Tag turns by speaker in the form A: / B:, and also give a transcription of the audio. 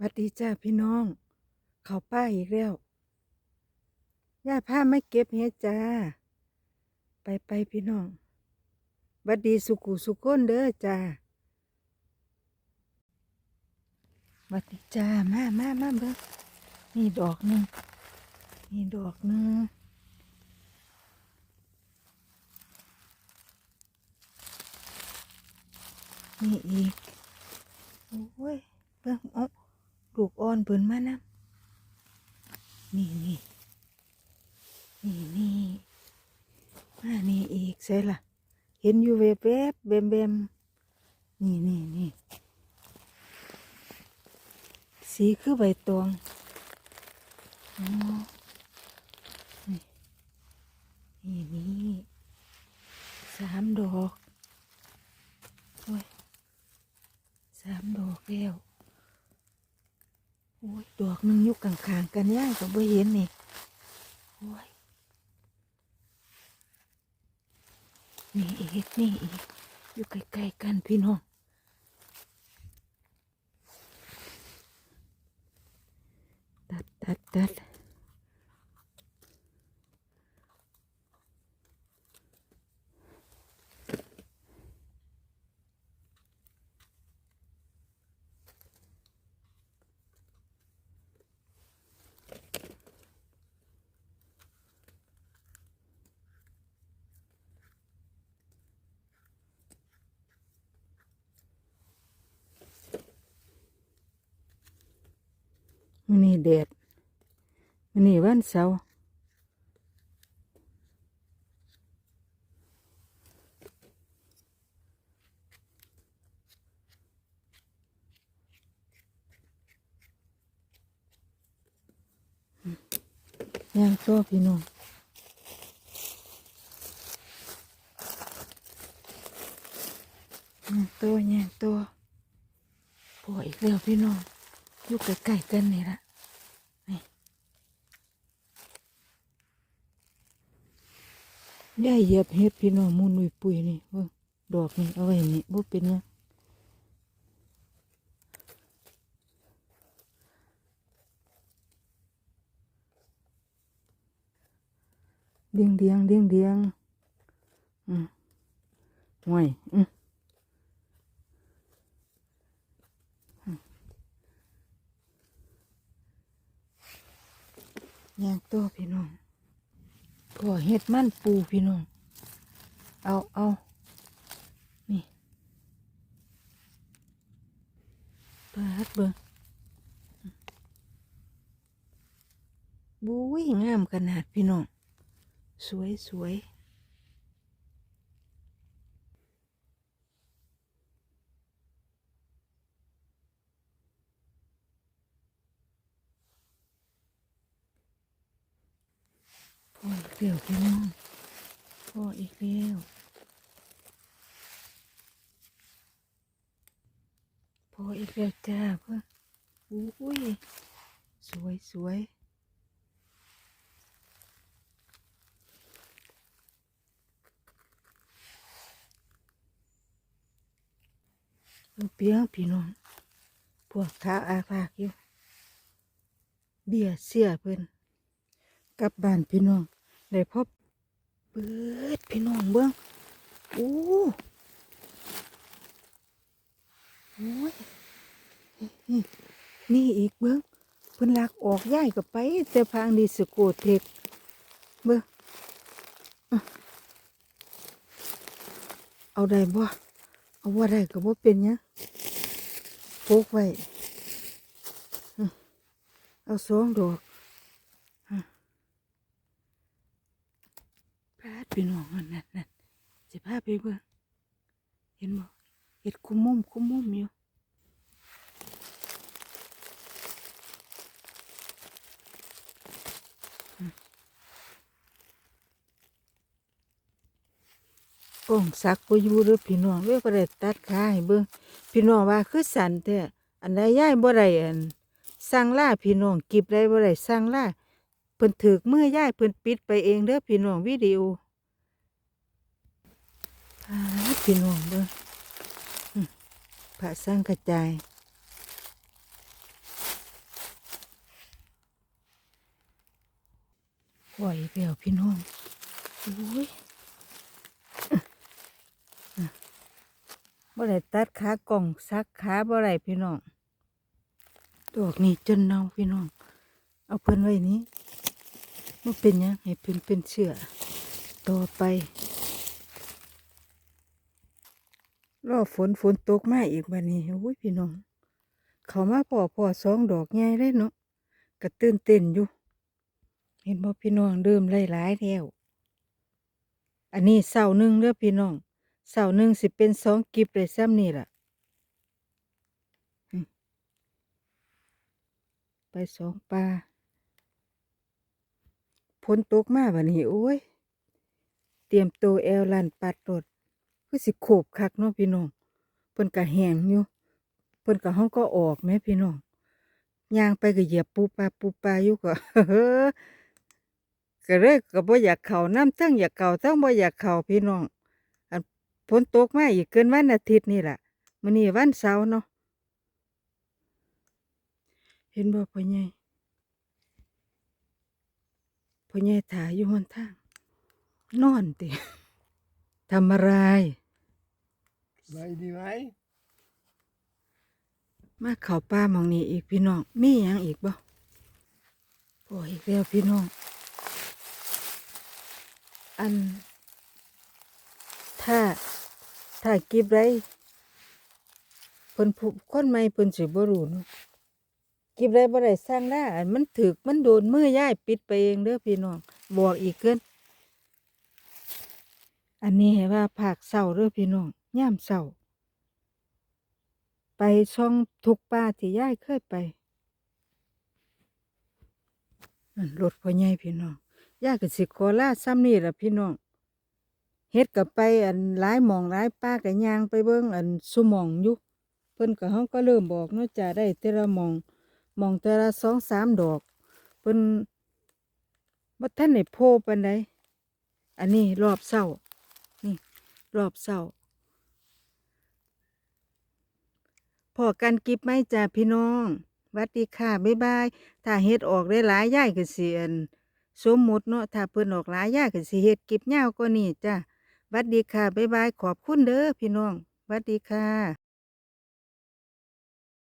A: วัดดีจ้าพี่น้อง เขาป้าอีกแล้วย่าผ้าไม่เก็บเฮ็ดจ้า ไปไปพี่น้องวัดดีสุกุสุก้นเด้อจ้าวัดดีจ้ามามามาเบิ่งนี่ดอกหนึ่งนี่ดอกหนึ่งนี่อีก โอ้ยเบิ่งเอ ลูกอ่อนเพิ่นมานะนี่นี่นี่นี่มานี่อีกใช่ล่ะ เห็นอยู่แวบแวบๆแบมแบมนี่นี่นี่สีคือใบตองอ๋อนี่นี่นี่สามดอกโอ้ยสามดอกแล้ว โอ้ยดอกหนึ่งอยู่กลางๆกันย่างก็บ่เห็นนี่โอ้ยนี่อีกนี่อีกอยู่ใกล้ๆกันพี่น้องตัดตัดตัด มันนี่แดดมันนี่วันเสาร์ย่างตัวพี่น้องย่างตัวย่างตัวปล่อยอีกแล้วพี่น้อง อยู่ใกล้ๆกันนี่ละนี่ย่าเหยียบเฮ็ดพี่น้องมูนุยปุยนี่เบิ่งดอกนี่เอาไว้นี่บ่เป็นยังเดียงเดียงเดียงเดียงอืมห่วยอืม ยางตัวพี่น้องพวเห็ดมันปูพี่น้อง เอาเอานี่ปลาฮัดเบอร์บุ้ยงามขนาดพี่น้อง สวยสวย พออีกแล้วพี่น้องพออีกแล้วพออีกแล้วจ้าเพื่ออุ้ย สวยสวยเปียงพี่น้อง พวกขาอาภากอยู่ เบี้ยเสียเพิ่อน กลับบ้านพี่น้องได้พบเปิดพี่น้องเบิ้องโอ้โอ้ยนี่อีกเบิ้องเพิ่นลักออกย่ายกับไป แต่พางดีสโกเทกเบิ้อะเอาได้บ่เอาว่าได้ก็บ่เป็นหยังโพกไว้เอาสองดอก พี่น้องนั่นนั่นจะพาไปเบิ่งเห็นบ่เห็ดคุ้มมุมคุ้มมุมอยู่กองสักบ่อยู่เด้อพี่น้องเว้ยบ่ได้ตัดขาให้เบิ่งพี่น้องว่าคือสันแท้อันใดย้ายบ่ได้อันสั่งล่าพี่น้องกิบได้บ่ได้สั่งล่าเพิ่นถึกมือยายเพิ่นปิดไปเองเด้อพี่น้องวิดีโอ พี่น้องเด้อพระสร้างกระจายปล่อยเปล่าพี่น้องโอ้ยบ่ได้ตัดขากล่องซักขาบ่ได้พี่น้องดอกนี้จนเน่าพี่น้อง เอาเพิ่นไว้นี้มันเป็นยังให้พิ่นเป็นเชื่อต่อไป รอฝนฝนตกมาอีกบัดนี้โอ้ยพี่น้อง เขามาพอพอสองดอกใหญ่เลยเนาะกระตื่นเต้นอยู่ เห็นบ่พี่น้องเริ่มไล่หลายแล้ว อันนี้เสาหนึ่งเด้อพี่น้องเสาหนึ่งสิเป็นสองกิบเลยซ้ำนี่ล่ะ ไปสองปลาฝนตกมาบัดนี้โอ้ย เตรียมตัวแอลลันปัดรถ คือสิโขบคักเนาะพี่น้องเพิ่นก็แห้งอยู่เพิ่นก็ห้องก็ออกแหม่พี่น้องย่างไปก็เหยียบปูปลาปูปลาอยู่ก็เฮ้อก็เลยก็บ่อยากเข้าน้ำทั้งอยากเข้าทั้งบ่อยากเข้าพี่น้องอันฝนตกมาอีกเกินวันอาทิตย์นี่แหละมื้อนี้วันเสาร์เนาะเห็นบ่พ่อใหญ่พ่อใหญ่ถ่ายอยู่หนทาง นอนติ ทำอะไร
B: สบายดีไหม
A: มาเข้าป่าหมองนี้อีกพี่น้องมีหยังอีกบ่โอ้อีกแล้วพี่น้อง อัน ถ้าถ้าเกิบไรเพิ่นผู้คนใหม่เพิ่นสิบ่รู้เนาะเกิบไรบ่ได้สร้างได้อันมันถึกมันโดนมือย่ายปิดไปเองเด้อพี่น้องบอกอีกเกิน อันนี้ให้ว่าภาคเศร้าเด้อพี่น้องย่ามเศร้าไปช่องทุกป่าที่ย่ายเคยไปรถพ่อใหญ่พี่น้องย่ายก็สิขอลาซ้ำนี่แหละพี่น้องเฮ็ดกับไปอันหลายหมองหลายป้ากับยางไปเบิ่งอันสุมองอยู่เพิ่นก็เฮาก็เริ่มบอกเนาะจ้าได้แต่ละหมองหมองแต่ละสองสามดอกเพิ่นบ่ทันได้โพปานใดอันนี้รอบเช้า รอบเช้าพอกันกิบไม่จ้าพี่น้องวัดดีค่ะบ๊ายบายถ้าเฮ็ดออกได้หลายย่ายก็สิอันสมมุติเนาะถ้าเพิ่นออกหลายย่ายก็สิเฮ็ดกิบยาวก็นี่จ้าวัดดีค่ะบ๊ายบายขอบคุณเด้อพี่น้องวัดดีค่ะ